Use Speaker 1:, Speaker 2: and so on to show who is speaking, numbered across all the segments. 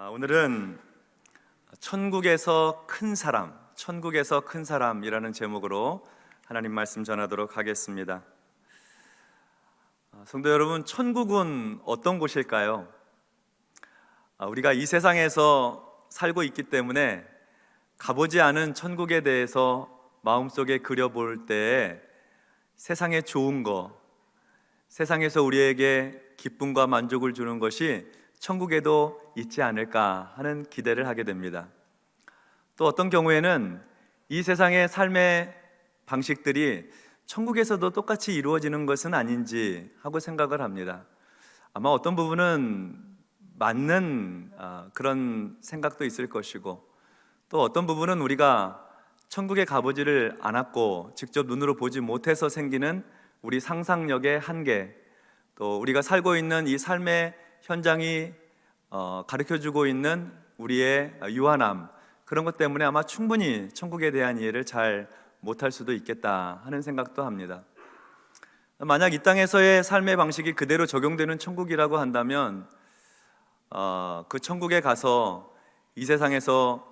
Speaker 1: 아, 오늘은 천국에서 큰 사람, 천국에서 큰 사람이라는 제목으로 하나님 말씀 전하도록 하겠습니다. 아, 성도 여러분, 천국은 어떤 곳일까요? 아, 우리가 이 세상에서 살고 있기 때문에 가보지 않은 천국에 대해서 마음속에 그려볼 때에 세상에 좋은 거, 세상에서 우리에게 기쁨과 만족을 주는 것이 천국에도 있지 않을까 하는 기대를 하게 됩니다. 또 어떤 경우에는 이 세상의 삶의 방식들이 천국에서도 똑같이 이루어지는 것은 아닌지 하고 생각을 합니다. 아마 어떤 부분은 맞는 아, 그런 생각도 있을 것이고 또 어떤 부분은 우리가 천국에 가보지를 않았고 직접 눈으로 보지 못해서 생기는 우리 상상력의 한계 또 우리가 살고 있는 이 삶의 현장이 어, 가르쳐 주고 있는 우리의 유한함 그런 것 때문에 아마 충분히 천국에 대한 이해를 잘 못할 수도 있겠다 하는 생각도 합니다. 만약 이 땅에서의 삶의 방식이 그대로 적용되는 천국이라고 한다면 어, 그 천국에 가서 이 세상에서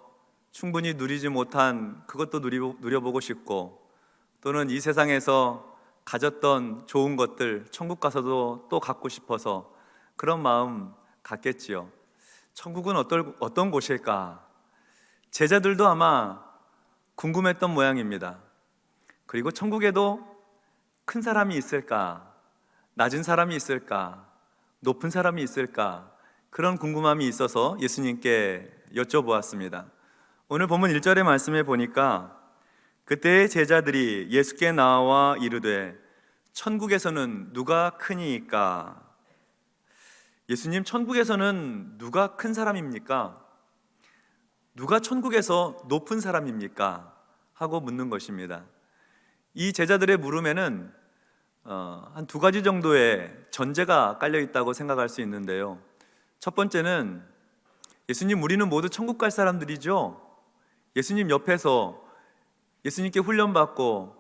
Speaker 1: 충분히 누리지 못한 그것도 누리, 누려보고 싶고 또는 이 세상에서 가졌던 좋은 것들 천국 가서도 또 갖고 싶어서 그런 마음 갖겠지요. 천국은 어떨, 어떤 곳일까? 제자들도 아마 궁금했던 모양입니다. 그리고 천국에도 큰 사람이 있을까? 낮은 사람이 있을까? 높은 사람이 있을까? 그런 궁금함이 있어서 예수님께 여쭤보았습니다. 오늘 본문 1절의 말씀에 보니까 그때의 제자들이 예수께 나와 이르되 천국에서는 누가 크니까 예수님 천국에서는 누가 큰 사람입니까? 누가 천국에서 높은 사람입니까? 하고 묻는 것입니다. 이 제자들의 물음에는 어, 한두 가지 정도의 전제가 깔려 있다고 생각할 수 있는데요. 첫 번째는 예수님 우리는 모두 천국 갈 사람들이죠. 예수님 옆에서 예수님께 훈련받고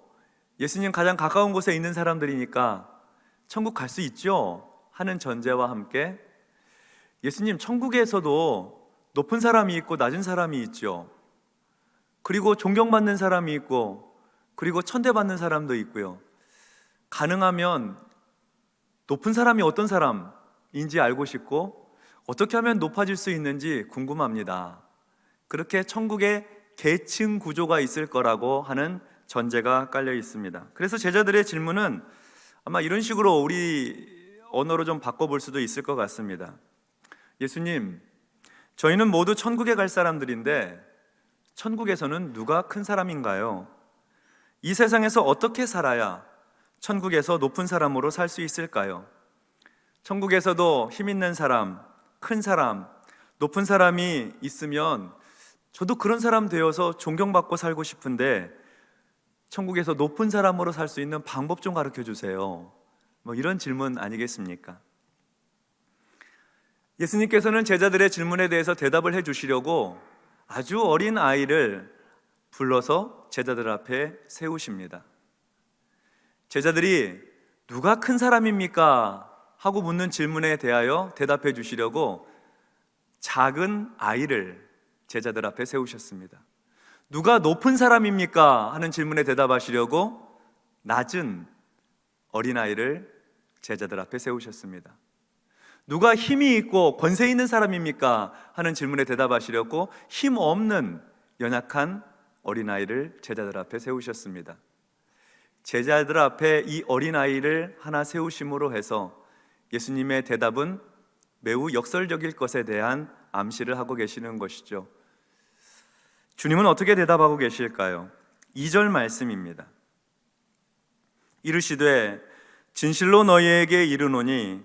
Speaker 1: 예수님 가장 가까운 곳에 있는 사람들이니까 천국 갈 수 있죠. 하는 전제와 함께 예수님 천국에서도 높은 사람이 있고 낮은 사람이 있죠. 그리고 존경받는 사람이 있고 그리고 천대받는 사람도 있고요. 가능하면 높은 사람이 어떤 사람인지 알고 싶고 어떻게 하면 높아질 수 있는지 궁금합니다. 그렇게 천국에 계층 구조가 있을 거라고 하는 전제가 깔려 있습니다. 그래서 제자들의 질문은 아마 이런 식으로 우리 언어로 좀 바꿔볼 수도 있을 것 같습니다. 예수님, 저희는 모두 천국에 갈 사람들인데 천국에서는 누가 큰 사람인가요? 이 세상에서 어떻게 살아야 천국에서 높은 사람으로 살 수 있을까요? 천국에서도 힘 있는 사람, 큰 사람, 높은 사람이 있으면 저도 그런 사람 되어서 존경받고 살고 싶은데 천국에서 높은 사람으로 살 수 있는 방법 좀 가르쳐 주세요. 뭐 이런 질문 아니겠습니까? 예수님께서는 제자들의 질문에 대해서 대답을 해 주시려고 아주 어린 아이를 불러서 제자들 앞에 세우십니다. 제자들이 누가 큰 사람입니까? 하고 묻는 질문에 대하여 대답해 주시려고 작은 아이를 제자들 앞에 세우셨습니다. 누가 높은 사람입니까? 하는 질문에 대답하시려고 낮은 어린아이를 제자들 앞에 세우셨습니다. 누가 힘이 있고 권세 있는 사람입니까? 하는 질문에 대답하시려고 힘 없는 연약한 어린아이를 제자들 앞에 세우셨습니다. 제자들 앞에 이 어린아이를 하나 세우심으로 해서 예수님의 대답은 매우 역설적일 것에 대한 암시를 하고 계시는 것이죠. 주님은 어떻게 대답하고 계실까요? 2절 말씀입니다. 이르시되 진실로 너희에게 이르노니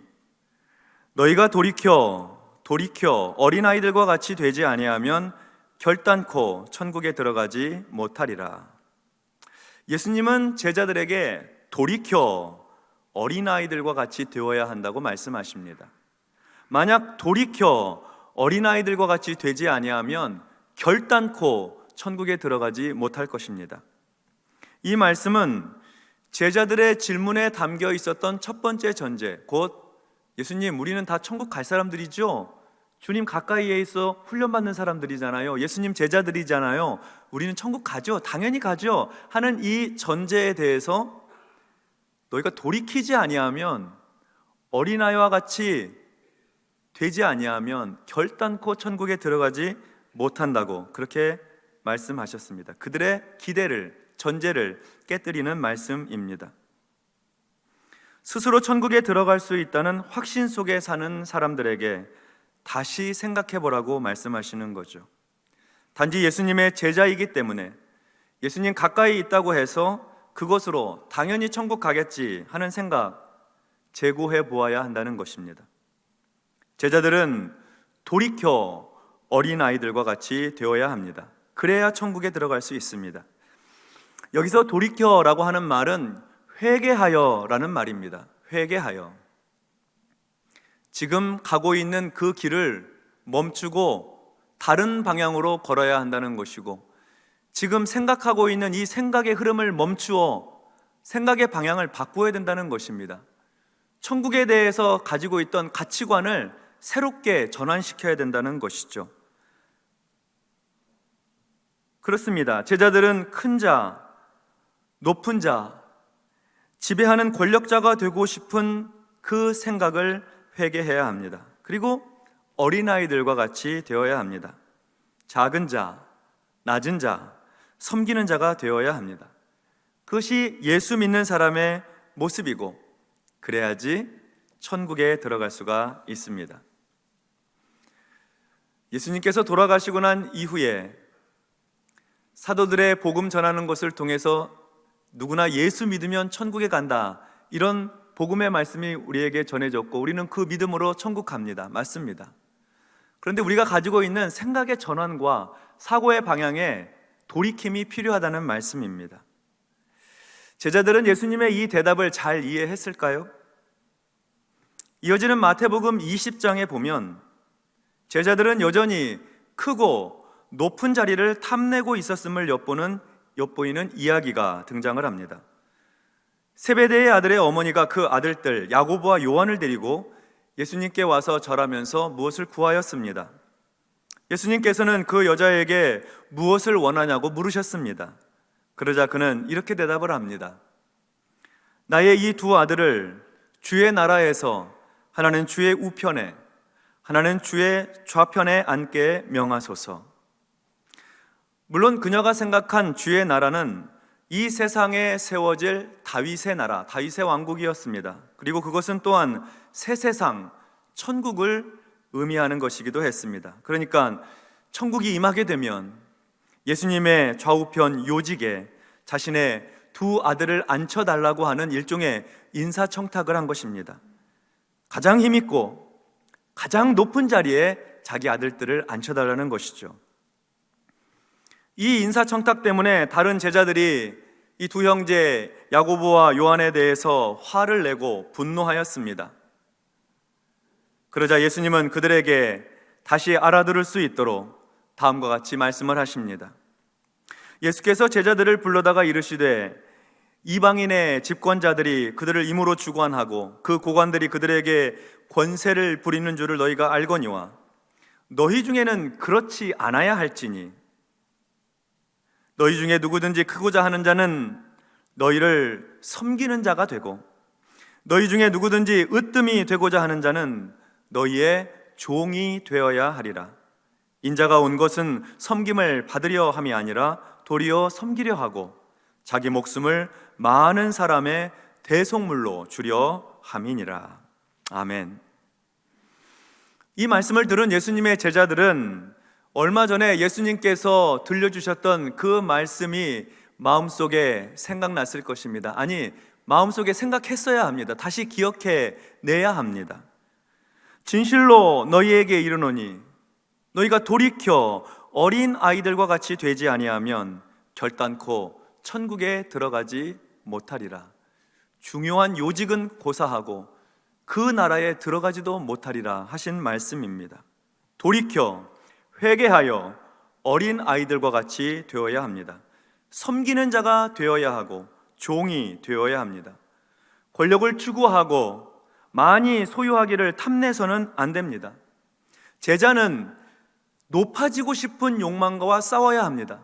Speaker 1: 너희가 돌이켜 돌이켜 어린아이들과 같이 되지 아니하면 결단코 천국에 들어가지 못하리라. 예수님은 제자들에게 돌이켜 어린아이들과 같이 되어야 한다고 말씀하십니다. 만약 돌이켜 어린아이들과 같이 되지 아니하면 결단코 천국에 들어가지 못할 것입니다. 이 말씀은 제자들의 질문에 담겨 있었던 첫 번째 전제, 곧 예수님, 우리는 다 천국 갈 사람들이죠? 주님 가까이에 있어 훈련받는 사람들이잖아요. 예수님 제자들이잖아요. 우리는 천국 가죠. 당연히 가죠. 하는 이 전제에 대해서 너희가 돌이키지 아니하면 어린아이와 같이 되지 아니하면 결단코 천국에 들어가지 못한다고 그렇게 말씀하셨습니다. 그들의 기대를 전제를 깨뜨리는 말씀입니다. 스스로 천국에 들어갈 수 있다는 확신 속에 사는 사람들에게 다시 생각해 보라고 말씀하시는 거죠. 단지 예수님의 제자이기 때문에 예수님 가까이 있다고 해서 그것으로 당연히 천국 가겠지 하는 생각 재고해 보아야 한다는 것입니다. 제자들은 돌이켜 어린 아이들과 같이 되어야 합니다. 그래야 천국에 들어갈 수 있습니다. 여기서 돌이켜라고 하는 말은 회개하여라는 말입니다. 회개하여. 지금 가고 있는 그 길을 멈추고 다른 방향으로 걸어야 한다는 것이고 지금 생각하고 있는 이 생각의 흐름을 멈추어 생각의 방향을 바꾸어야 된다는 것입니다. 천국에 대해서 가지고 있던 가치관을 새롭게 전환시켜야 된다는 것이죠. 그렇습니다. 제자들은 큰 자, 높은 자, 지배하는 권력자가 되고 싶은 그 생각을 회개해야 합니다. 그리고 어린아이들과 같이 되어야 합니다. 작은 자, 낮은 자, 섬기는 자가 되어야 합니다. 그것이 예수 믿는 사람의 모습이고, 그래야지 천국에 들어갈 수가 있습니다. 예수님께서 돌아가시고 난 이후에 사도들의 복음 전하는 것을 통해서 누구나 예수 믿으면 천국에 간다. 이런 복음의 말씀이 우리에게 전해졌고 우리는 그 믿음으로 천국 갑니다. 맞습니다. 그런데 우리가 가지고 있는 생각의 전환과 사고의 방향에 돌이킴이 필요하다는 말씀입니다. 제자들은 예수님의 이 대답을 잘 이해했을까요? 이어지는 마태복음 20장에 보면 제자들은 여전히 크고 높은 자리를 탐내고 있었음을 엿보는 엿보이는 이야기가 등장을 합니다. 세베대의 아들의 어머니가 그 아들들 야고보와 요한을 데리고 예수님께 와서 절하면서 무엇을 구하였습니다. 예수님께서는 그 여자에게 무엇을 원하냐고 물으셨습니다. 그러자 그는 이렇게 대답을 합니다. 나의 이 두 아들을 주의 나라에서 하나는 주의 우편에 하나는 주의 좌편에 앉게 명하소서. 물론 그녀가 생각한 주의 나라는 이 세상에 세워질 다윗의 나라, 다윗의 왕국이었습니다. 그리고 그것은 또한 새 세상, 천국을 의미하는 것이기도 했습니다. 그러니까 천국이 임하게 되면 예수님의 좌우편 요직에 자신의 두 아들을 앉혀달라고 하는 일종의 인사청탁을 한 것입니다. 가장 힘있고 가장 높은 자리에 자기 아들들을 앉혀달라는 것이죠. 이 인사청탁 때문에 다른 제자들이 이 두 형제 야고보와 요한에 대해서 화를 내고 분노하였습니다. 그러자 예수님은 그들에게 다시 알아들을 수 있도록 다음과 같이 말씀을 하십니다. 예수께서 제자들을 불러다가 이르시되 이방인의 집권자들이 그들을 임으로 주관하고 그 고관들이 그들에게 권세를 부리는 줄을 너희가 알거니와 너희 중에는 그렇지 않아야 할지니 너희 중에 누구든지 크고자 하는 자는 너희를 섬기는 자가 되고 너희 중에 누구든지 으뜸이 되고자 하는 자는 너희의 종이 되어야 하리라. 인자가 온 것은 섬김을 받으려 함이 아니라 도리어 섬기려 하고 자기 목숨을 많은 사람의 대속물로 주려 함이니라. 아멘. 이 말씀을 들은 예수님의 제자들은 얼마 전에 예수님께서 들려주셨던 그 말씀이 마음속에 생각났을 것입니다. 아니, 마음속에 생각했어야 합니다. 다시 기억해 내야 합니다. 진실로 너희에게 이르노니 너희가 돌이켜 어린 아이들과 같이 되지 아니하면 결단코 천국에 들어가지 못하리라. 중요한 요직은 고사하고 그 나라에 들어가지도 못하리라 하신 말씀입니다. 돌이켜 회개하여 어린 아이들과 같이 되어야 합니다. 섬기는 자가 되어야 하고 종이 되어야 합니다. 권력을 추구하고 많이 소유하기를 탐내서는 안 됩니다. 제자는 높아지고 싶은 욕망과 싸워야 합니다.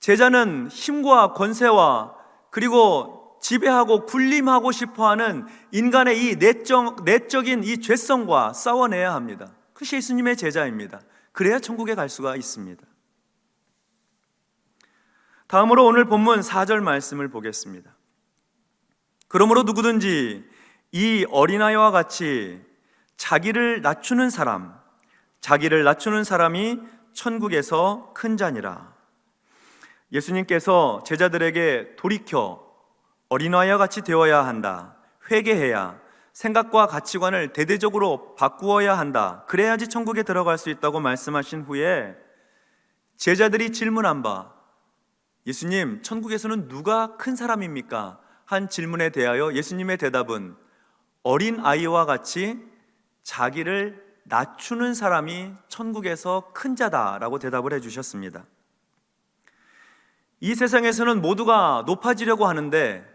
Speaker 1: 제자는 힘과 권세와 그리고 지배하고 군림하고 싶어 하는 인간의 이 내적, 내적인 이 죄성과 싸워내야 합니다. 그것이 예수님의 제자입니다. 그래야 천국에 갈 수가 있습니다. 다음으로 오늘 본문 4절 말씀을 보겠습니다. 그러므로 누구든지 이 어린아이와 같이 자기를 낮추는 사람, 자기를 낮추는 사람이 천국에서 큰 자니라. 예수님께서 제자들에게 돌이켜 어린아이와 같이 되어야 한다. 회개해야 생각과 가치관을 대대적으로 바꾸어야 한다. 그래야지 천국에 들어갈 수 있다고 말씀하신 후에 제자들이 질문한 바 예수님, 천국에서는 누가 큰 사람입니까? 한 질문에 대하여 예수님의 대답은 어린 아이와 같이 자기를 낮추는 사람이 천국에서 큰 자다라고 대답을 해 주셨습니다. 이 세상에서는 모두가 높아지려고 하는데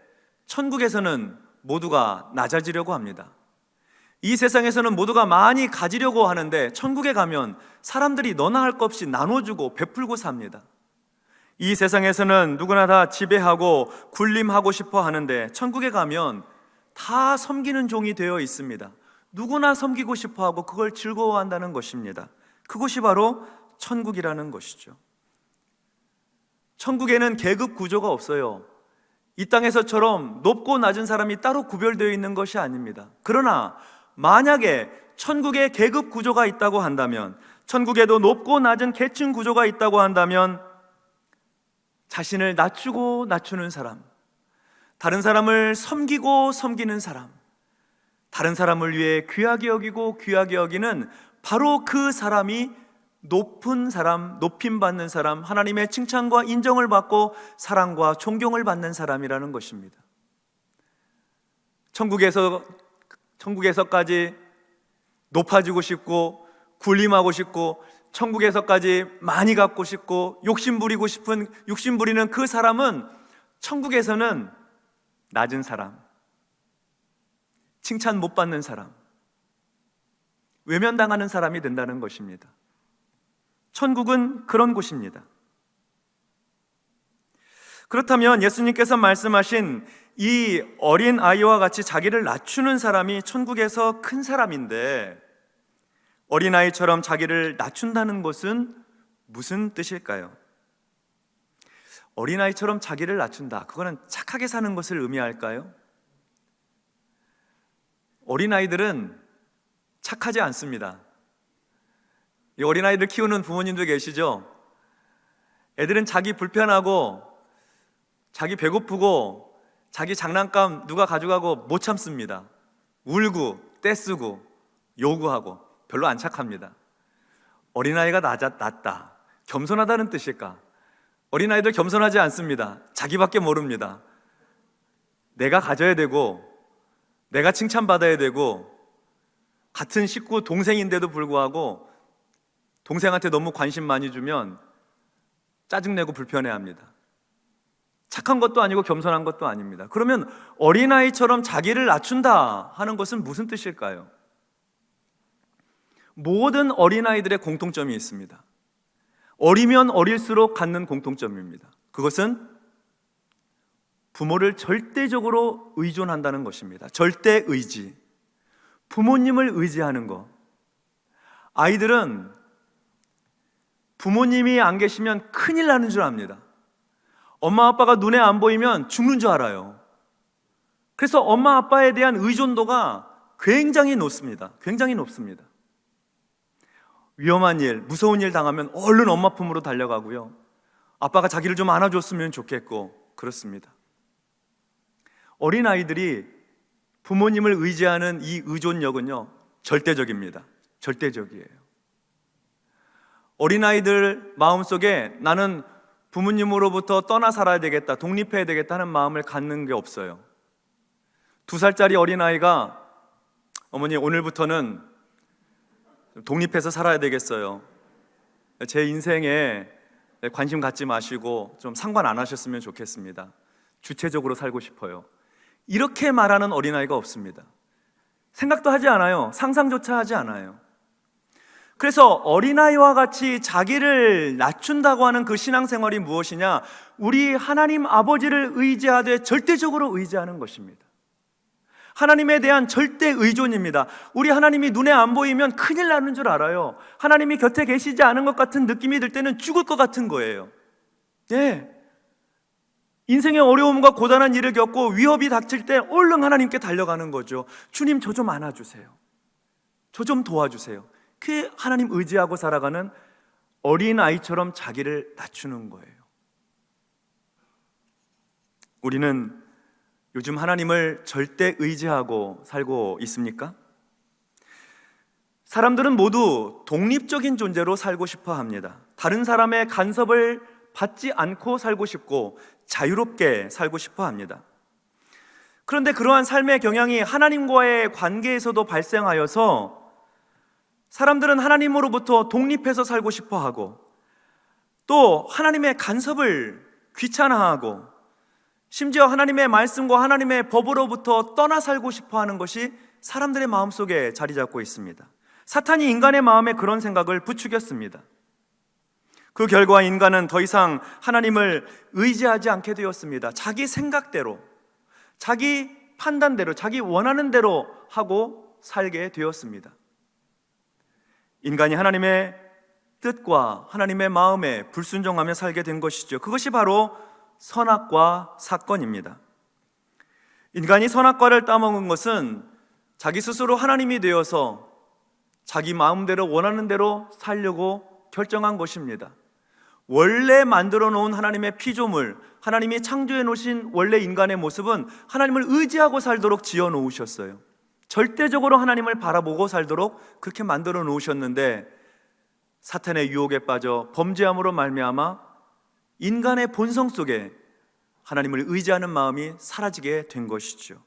Speaker 1: 천국에서는 모두가 낮아지려고 합니다. 이 세상에서는 모두가 많이 가지려고 하는데 천국에 가면 사람들이 너나 할 것 없이 나눠주고 베풀고 삽니다. 이 세상에서는 누구나 다 지배하고 군림하고 싶어 하는데 천국에 가면 다 섬기는 종이 되어 있습니다. 누구나 섬기고 싶어 하고 그걸 즐거워한다는 것입니다. 그것이 바로 천국이라는 것이죠. 천국에는 계급 구조가 없어요. 이 땅에서처럼 높고 낮은 사람이 따로 구별되어 있는 것이 아닙니다. 그러나 만약에 천국에 계급 구조가 있다고 한다면, 천국에도 높고 낮은 계층 구조가 있다고 한다면, 자신을 낮추고 낮추는 사람, 다른 사람을 섬기고 섬기는 사람, 다른 사람을 위해 귀하게 여기고 귀하게 여기는 바로 그 사람이 높은 사람, 높임 받는 사람, 하나님의 칭찬과 인정을 받고 사랑과 존경을 받는 사람이라는 것입니다. 천국에서 천국에서까지 높아지고 싶고 군림하고 싶고 천국에서까지 많이 갖고 싶고 욕심 부리고 싶은 욕심 부리는 그 사람은 천국에서는 낮은 사람, 칭찬 못 받는 사람, 외면당하는 사람이 된다는 것입니다. 천국은 그런 곳입니다. 그렇다면 예수님께서 말씀하신 이 어린 아이와 같이 자기를 낮추는 사람이 천국에서 큰 사람인데 어린 아이처럼 자기를 낮춘다는 것은 무슨 뜻일까요? 어린 아이처럼 자기를 낮춘다. 그거는 착하게 사는 것을 의미할까요? 어린 아이들은 착하지 않습니다. 이 어린아이들 키우는 부모님도 계시죠? 애들은 자기 불편하고, 자기 배고프고, 자기 장난감 누가 가져가고 못 참습니다. 울고, 떼쓰고, 요구하고, 별로 안 착합니다. 어린아이가 낮아, 낮다. 겸손하다는 뜻일까? 어린아이들 겸손하지 않습니다. 자기밖에 모릅니다. 내가 가져야 되고, 내가 칭찬받아야 되고, 같은 식구 동생인데도 불구하고 동생한테 너무 관심 많이 주면 짜증내고 불편해합니다. 착한 것도 아니고 겸손한 것도 아닙니다. 그러면 어린아이처럼 자기를 낮춘다 하는 것은 무슨 뜻일까요? 모든 어린아이들의 공통점이 있습니다. 어리면 어릴수록 갖는 공통점입니다. 그것은 부모를 절대적으로 의존한다는 것입니다. 절대 의지. 부모님을 의지하는 것. 아이들은 부모님이 안 계시면 큰일 나는 줄 압니다. 엄마 아빠가 눈에 안 보이면 죽는 줄 알아요. 그래서 엄마 아빠에 대한 의존도가 굉장히 높습니다. 굉장히 높습니다. 위험한 일, 무서운 일 당하면 얼른 엄마 품으로 달려가고요. 아빠가 자기를 좀 안아줬으면 좋겠고, 그렇습니다. 어린 아이들이 부모님을 의지하는 이 의존력은요, 절대적입니다. 절대적이에요. 어린아이들 마음속에 나는 부모님으로부터 떠나 살아야 되겠다, 독립해야 되겠다 하는 마음을 갖는 게 없어요. 두 살짜리 어린아이가 어머니 오늘부터는 독립해서 살아야 되겠어요. 제 인생에 관심 갖지 마시고 좀 상관 안 하셨으면 좋겠습니다. 주체적으로 살고 싶어요. 이렇게 말하는 어린아이가 없습니다. 생각도 하지 않아요. 상상조차 하지 않아요. 그래서 어린아이와 같이 자기를 낮춘다고 하는 그 신앙생활이 무엇이냐? 우리 하나님 아버지를 의지하되 절대적으로 의지하는 것입니다. 하나님에 대한 절대 의존입니다. 우리 하나님이 눈에 안 보이면 큰일 나는 줄 알아요. 하나님이 곁에 계시지 않은 것 같은 느낌이 들 때는 죽을 것 같은 거예요. 예. 인생의 어려움과 고단한 일을 겪고 위협이 닥칠 때 얼른 하나님께 달려가는 거죠. 주님, 저 좀 안아주세요. 저 좀 도와주세요. 그 하나님 의지하고 살아가는 어린 아이처럼 자기를 낮추는 거예요. 우리는 요즘 하나님을 절대 의지하고 살고 있습니까? 사람들은 모두 독립적인 존재로 살고 싶어 합니다. 다른 사람의 간섭을 받지 않고 살고 싶고 자유롭게 살고 싶어 합니다. 그런데 그러한 삶의 경향이 하나님과의 관계에서도 발생하여서 사람들은 하나님으로부터 독립해서 살고 싶어 하고 또 하나님의 간섭을 귀찮아하고 심지어 하나님의 말씀과 하나님의 법으로부터 떠나 살고 싶어 하는 것이 사람들의 마음속에 자리 잡고 있습니다. 사탄이 인간의 마음에 그런 생각을 부추겼습니다. 그 결과 인간은 더 이상 하나님을 의지하지 않게 되었습니다. 자기 생각대로, 자기 판단대로, 자기 원하는 대로 하고 살게 되었습니다. 인간이 하나님의 뜻과 하나님의 마음에 불순종하며 살게 된 것이죠. 그것이 바로 선악과 사건입니다. 인간이 선악과를 따먹은 것은 자기 스스로 하나님이 되어서 자기 마음대로 원하는 대로 살려고 결정한 것입니다. 원래 만들어 놓은 하나님의 피조물, 하나님이 창조해 놓으신 원래 인간의 모습은 하나님을 의지하고 살도록 지어 놓으셨어요. 절대적으로 하나님을 바라보고 살도록 그렇게 만들어 놓으셨는데 사탄의 유혹에 빠져 범죄함으로 말미암아 인간의 본성 속에 하나님을 의지하는 마음이 사라지게 된 것이죠.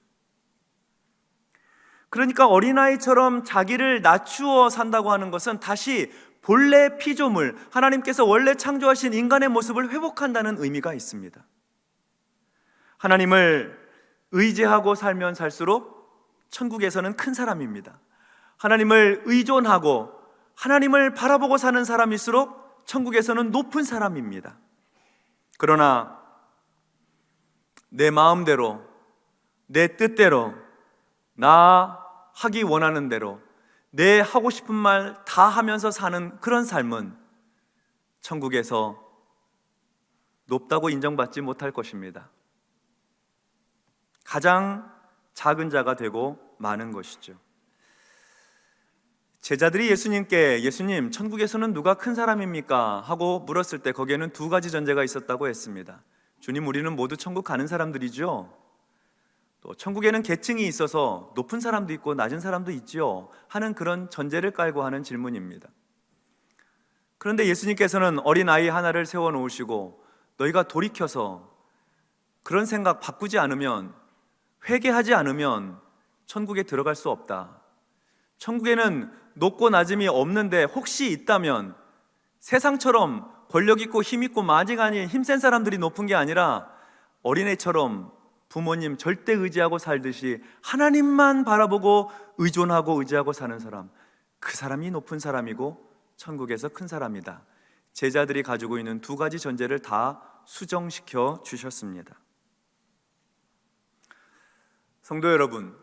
Speaker 1: 그러니까 어린아이처럼 자기를 낮추어 산다고 하는 것은 다시 본래 피조물, 하나님께서 원래 창조하신 인간의 모습을 회복한다는 의미가 있습니다. 하나님을 의지하고 살면 살수록 천국에서는 큰 사람입니다. 하나님을 의존하고 하나님을 바라보고 사는 사람일수록 천국에서는 높은 사람입니다. 그러나 내 마음대로, 내 뜻대로, 나 하기 원하는 대로, 내 하고 싶은 말 다 하면서 사는 그런 삶은 천국에서 높다고 인정받지 못할 것입니다. 가장 작은 자가 되고 많은 것이죠. 제자들이 예수님께 예수님, 천국에서는 누가 큰 사람입니까? 하고 물었을 때 거기에는 두 가지 전제가 있었다고 했습니다. 주님, 우리는 모두 천국 가는 사람들이죠. 또 천국에는 계층이 있어서 높은 사람도 있고 낮은 사람도 있지요. 하는 그런 전제를 깔고 하는 질문입니다. 그런데 예수님께서는 어린 아이 하나를 세워 놓으시고 너희가 돌이켜서 그런 생각 바꾸지 않으면 회개하지 않으면 천국에 들어갈 수 없다. 천국에는 높고 낮음이 없는데 혹시 있다면 세상처럼 권력 있고 힘 있고 마직 아닌 힘센 사람들이 높은 게 아니라 어린애처럼 부모님 절대 의지하고 살듯이 하나님만 바라보고 의존하고 의지하고 사는 사람 그 사람이 높은 사람이고 천국에서 큰 사람이다. 제자들이 가지고 있는 두 가지 전제를 다 수정시켜 주셨습니다. 성도 여러분,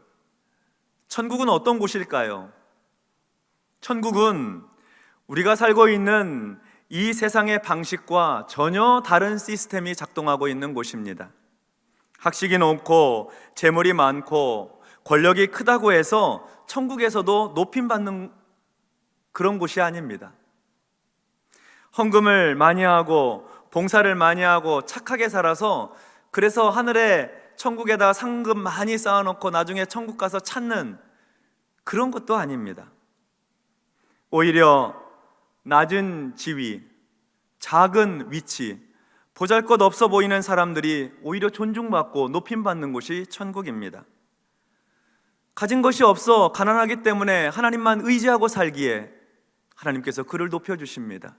Speaker 1: 천국은 어떤 곳일까요? 천국은 우리가 살고 있는 이 세상의 방식과 전혀 다른 시스템이 작동하고 있는 곳입니다. 학식이 높고 재물이 많고 권력이 크다고 해서 천국에서도 높임 받는 그런 곳이 아닙니다. 헌금을 많이 하고 봉사를 많이 하고 착하게 살아서 그래서 하늘에 천국에다 상금 많이 쌓아놓고 나중에 천국 가서 찾는 그런 것도 아닙니다. 오히려 낮은 지위, 작은 위치, 보잘 것 없어 보이는 사람들이 오히려 존중받고 높임받는 곳이 천국입니다. 가진 것이 없어 가난하기 때문에 하나님만 의지하고 살기에 하나님께서 그를 높여주십니다.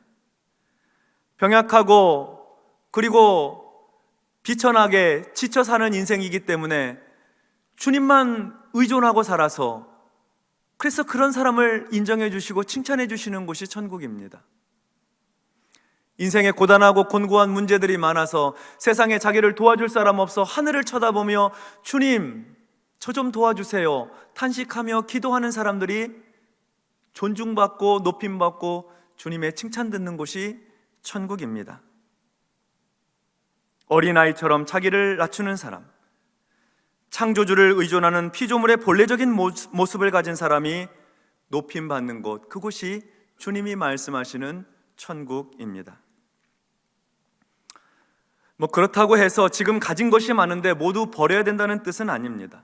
Speaker 1: 병약하고 그리고 비천하게 지쳐 사는 인생이기 때문에 주님만 의존하고 살아서 그래서 그런 사람을 인정해 주시고 칭찬해 주시는 곳이 천국입니다. 인생에 고단하고 곤고한 문제들이 많아서 세상에 자기를 도와줄 사람 없어 하늘을 쳐다보며 주님, 저 좀 도와주세요. 탄식하며 기도하는 사람들이 존중받고 높임받고 주님의 칭찬 듣는 곳이 천국입니다. 어린아이처럼 자기를 낮추는 사람, 창조주를 의존하는 피조물의 본래적인 모습- 모습을 가진 사람이 높임 받는 곳, 그곳이 주님이 말씀하시는 천국입니다. 뭐 그렇다고 해서 지금 가진 것이 많은데 모두 버려야 된다는 뜻은 아닙니다.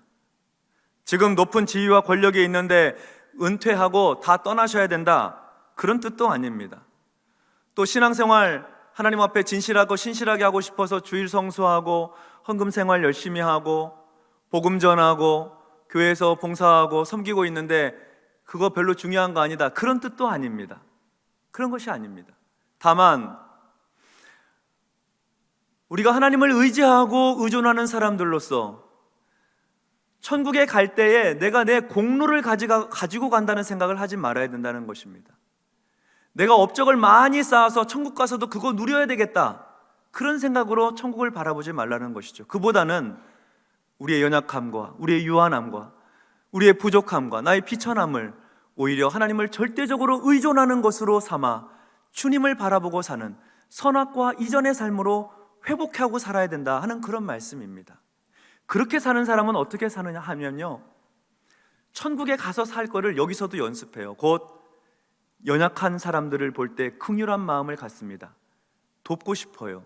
Speaker 1: 지금 높은 지위와 권력이 있는데 은퇴하고 다 떠나셔야 된다. 그런 뜻도 아닙니다. 또 신앙생활 하나님 앞에 진실하고 신실하게 하고 싶어서 주일 성수하고 헌금 생활 열심히 하고 복음 전하고 교회에서 봉사하고 섬기고 있는데 그거 별로 중요한 거 아니다. 그런 뜻도 아닙니다. 그런 것이 아닙니다. 다만 우리가 하나님을 의지하고 의존하는 사람들로서 천국에 갈 때에 내가 내 공로를 가지고 간다는 생각을 하지 말아야 된다는 것입니다. 내가 업적을 많이 쌓아서 천국 가서도 그거 누려야 되겠다. 그런 생각으로 천국을 바라보지 말라는 것이죠. 그보다는 우리의 연약함과 우리의 유한함과 우리의 부족함과 나의 비천함을 오히려 하나님을 절대적으로 의존하는 것으로 삼아 주님을 바라보고 사는 선악과 이전의 삶으로 회복하고 살아야 된다 하는 그런 말씀입니다. 그렇게 사는 사람은 어떻게 사느냐 하면요. 천국에 가서 살 거를 여기서도 연습해요. 곧 연약한 사람들을 볼 때 긍휼한 마음을 갖습니다. 돕고 싶어요.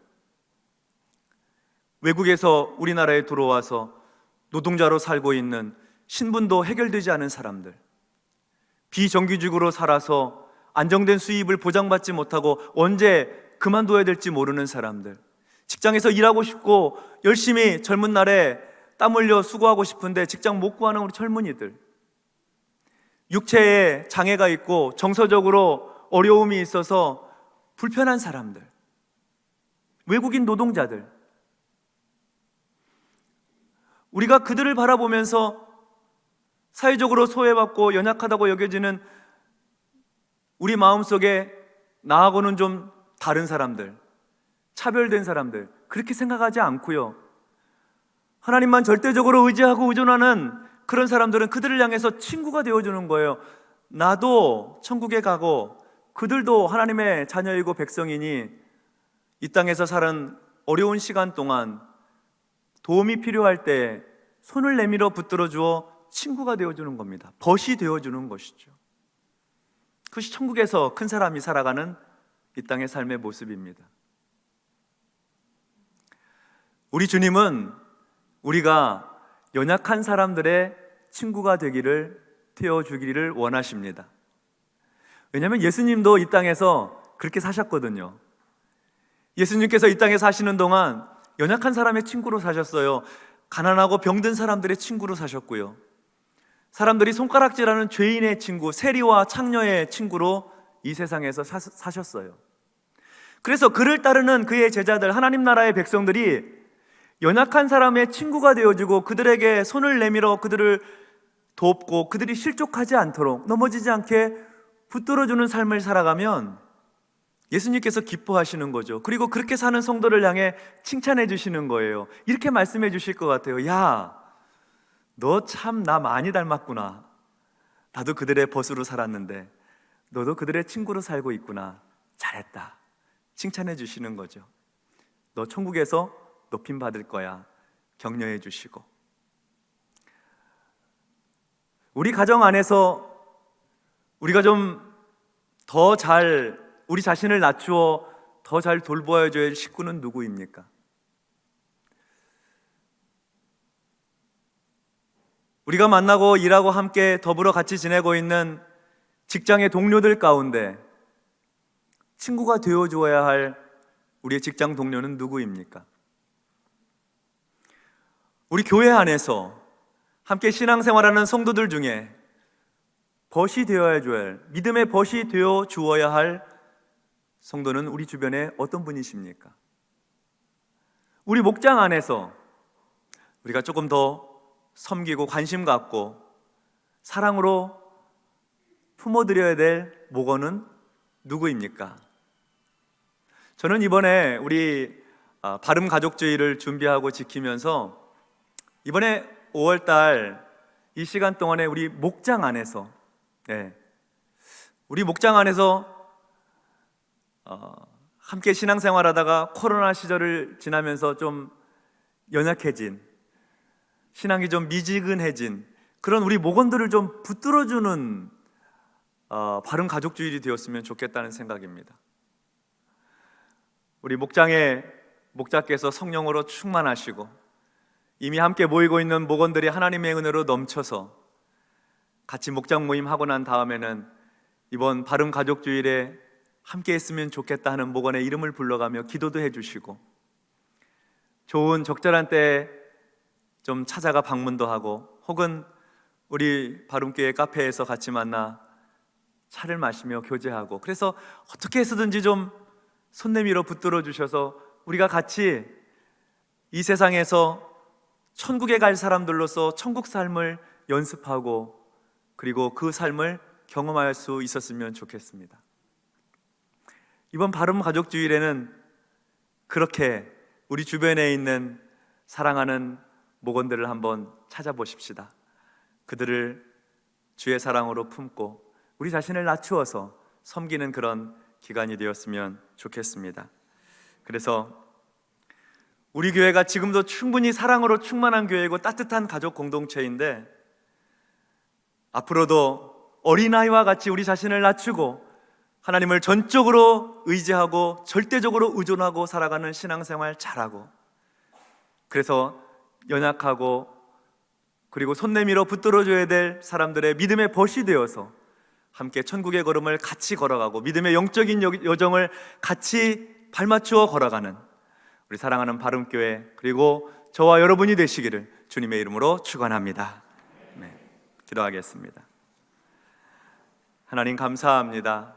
Speaker 1: 외국에서 우리나라에 들어와서 노동자로 살고 있는 신분도 해결되지 않은 사람들, 비정규직으로 살아서 안정된 수입을 보장받지 못하고 언제 그만둬야 될지 모르는 사람들, 직장에서 일하고 싶고 열심히 젊은 날에 땀 흘려 수고하고 싶은데 직장 못 구하는 우리 젊은이들, 육체에 장애가 있고 정서적으로 어려움이 있어서 불편한 사람들, 외국인 노동자들, 우리가 그들을 바라보면서 사회적으로 소외받고 연약하다고 여겨지는 우리 마음속에 나하고는 좀 다른 사람들, 차별된 사람들, 그렇게 생각하지 않고요. 하나님만 절대적으로 의지하고 의존하는 그런 사람들은 그들을 향해서 친구가 되어주는 거예요. 나도 천국에 가고 그들도 하나님의 자녀이고 백성이니 이 땅에서 사는 어려운 시간 동안 도움이 필요할 때 손을 내밀어 붙들어 주어 친구가 되어주는 겁니다. 벗이 되어주는 것이죠. 그것이 천국에서 큰 사람이 살아가는 이 땅의 삶의 모습입니다. 우리 주님은 우리가 연약한 사람들의 친구가 되기를 태워 주기를 원하십니다. 왜냐하면 예수님도 이 땅에서 그렇게 사셨거든요. 예수님께서 이 땅에 사시는 동안 연약한 사람의 친구로 사셨어요. 가난하고 병든 사람들의 친구로 사셨고요. 사람들이 손가락질하는 죄인의 친구, 세리와 창녀의 친구로 이 세상에서 사, 사셨어요. 그래서 그를 따르는 그의 제자들, 하나님 나라의 백성들이 연약한 사람의 친구가 되어주고 그들에게 손을 내밀어 그들을 돕고 그들이 실족하지 않도록 넘어지지 않게 붙들어주는 삶을 살아가면 예수님께서 기뻐하시는 거죠. 그리고 그렇게 사는 성도를 향해 칭찬해 주시는 거예요. 이렇게 말씀해 주실 것 같아요. 야, 너 참 나 많이 닮았구나. 나도 그들의 벗으로 살았는데 너도 그들의 친구로 살고 있구나. 잘했다. 칭찬해 주시는 거죠. 너 천국에서 높임 받을 거야. 격려해 주시고. 우리 가정 안에서 우리가 좀 더 잘 우리 자신을 낮추어 더 잘 돌보아야 될 식구는 누구입니까? 우리가 만나고 일하고 함께 더불어 같이 지내고 있는 직장의 동료들 가운데 친구가 되어 주어야 할 우리의 직장 동료는 누구입니까? 우리 교회 안에서 함께 신앙생활하는 성도들 중에 벗이 되어야 할 믿음의 벗이 되어 주어야 할 성도는 우리 주변에 어떤 분이십니까? 우리 목장 안에서 우리가 조금 더 섬기고 관심 갖고 사랑으로 품어드려야 될 목원은 누구입니까? 저는 이번에 우리 아, 바름 가족주의를 준비하고 지키면서 이번에 5월 달 이 시간 동안에 우리 목장 안에서 예, 우리 목장 안에서 어, 함께 신앙생활하다가 코로나 시절을 지나면서 좀 연약해진 신앙이 좀 미지근해진 그런 우리 목원들을 좀 붙들어주는 어, 바른 가족주일이 되었으면 좋겠다는 생각입니다. 우리 목장의 목자께서 성령으로 충만하시고 이미 함께 모이고 있는 목원들이 하나님의 은혜로 넘쳐서 같이 목장 모임 하고 난 다음에는 이번 바른 가족 주일에 함께 했으면 좋겠다 하는 목원의 이름을 불러가며 기도도 해주시고 좋은 적절한 때에 좀 찾아가 방문도 하고 혹은 우리 바rum교회 카페에서 같이 만나 차를 마시며 교제하고 그래서 어떻게 해서든지 좀 손 내밀어 붙들어 주셔서 우리가 같이 이 세상에서 천국에 갈 사람들로서 천국 삶을 연습하고 그리고 그 삶을 경험할 수 있었으면 좋겠습니다. 이번 바름 가족 주일에는 그렇게 우리 주변에 있는 사랑하는 목원들을 한번 찾아보십시다. 그들을 주의 사랑으로 품고 우리 자신을 낮추어서 섬기는 그런 기간이 되었으면 좋겠습니다. 그래서 우리 교회가 지금도 충분히 사랑으로 충만한 교회이고 따뜻한 가족 공동체인데 앞으로도 어린아이와 같이 우리 자신을 낮추고 하나님을 전적으로 의지하고 절대적으로 의존하고 살아가는 신앙생활 잘하고 그래서 연약하고 그리고 손 내밀어 붙들어줘야 될 사람들의 믿음의 벗이 되어서 함께 천국의 걸음을 같이 걸어가고 믿음의 영적인 여- 여정을 같이 발맞추어 걸어가는 우리 사랑하는 바름교회 그리고 저와 여러분이 되시기를 주님의 이름으로 축원합니다. 네, 기도하겠습니다. 하나님 감사합니다.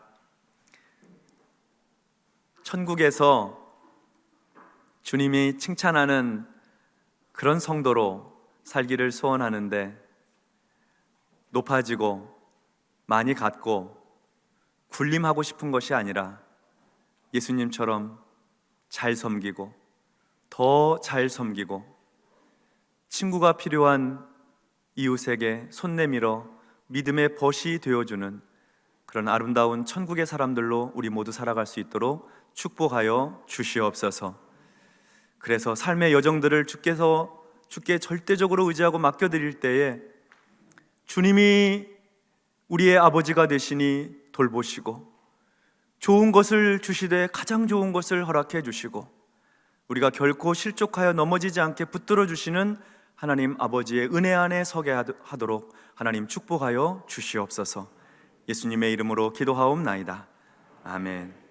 Speaker 1: 천국에서 주님이 칭찬하는 그런 성도로 살기를 소원하는데 높아지고 많이 갖고 군림하고 싶은 것이 아니라 예수님처럼 잘 섬기고 더 잘 섬기고 친구가 필요한 이웃에게 손 내밀어 믿음의 벗이 되어주는 그런 아름다운 천국의 사람들로 우리 모두 살아갈 수 있도록 축복하여 주시옵소서. 그래서 삶의 여정들을 주께서 주께 절대적으로 의지하고 맡겨 드릴 때에 주님이 우리의 아버지가 되시니 돌보시고 좋은 것을 주시되 가장 좋은 것을 허락해 주시고 우리가 결코 실족하여 넘어지지 않게 붙들어 주시는 하나님 아버지의 은혜 안에 서게 하도록 하나님 축복하여 주시옵소서. 예수님의 이름으로 기도하옵나이다. 아멘.